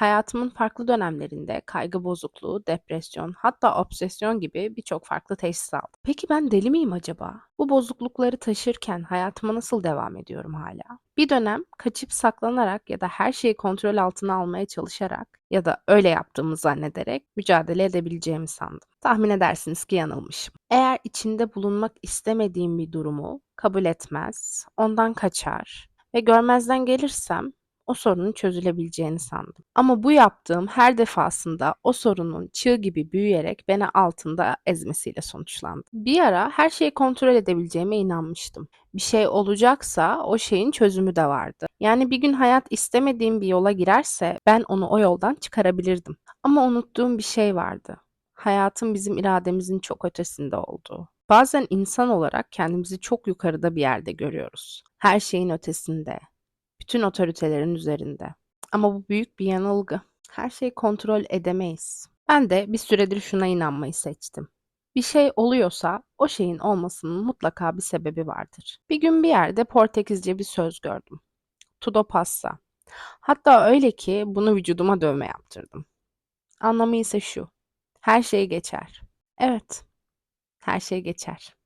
Hayatımın farklı dönemlerinde kaygı bozukluğu, depresyon, hatta obsesyon gibi birçok farklı teşhis aldım. Peki ben deli miyim acaba? Bu bozuklukları taşırken hayatıma nasıl devam ediyorum hala? Bir dönem kaçıp saklanarak ya da her şeyi kontrol altına almaya çalışarak ya da öyle yaptığımı zannederek mücadele edebileceğimi sandım. Tahmin edersiniz ki yanılmışım. Eğer içinde bulunmak istemediğim bir durumu kabul etmez, ondan kaçar ve görmezden gelirsem o sorunun çözülebileceğini sandım. Ama bu yaptığım her defasında o sorunun çığ gibi büyüyerek beni altında ezmesiyle sonuçlandı. Bir ara her şeyi kontrol edebileceğime inanmıştım. Bir şey olacaksa o şeyin çözümü de vardı. Yani bir gün hayat istemediğim bir yola girerse ben onu o yoldan çıkarabilirdim. Ama unuttuğum bir şey vardı. Hayatın bizim irademizin çok ötesinde olduğu. Bazen insan olarak kendimizi çok yukarıda bir yerde görüyoruz. Her şeyin ötesinde, bütün otoritelerin üzerinde. Ama bu büyük bir yanılgı. Her şeyi kontrol edemeyiz. Ben de bir süredir şuna inanmayı seçtim. Bir şey oluyorsa o şeyin olmasının mutlaka bir sebebi vardır. Bir gün bir yerde Portekizce bir söz gördüm. Tudo passa. Hatta öyle ki bunu vücuduma dövme yaptırdım. Anlamı ise şu. Her şey geçer. Evet, her şey geçer.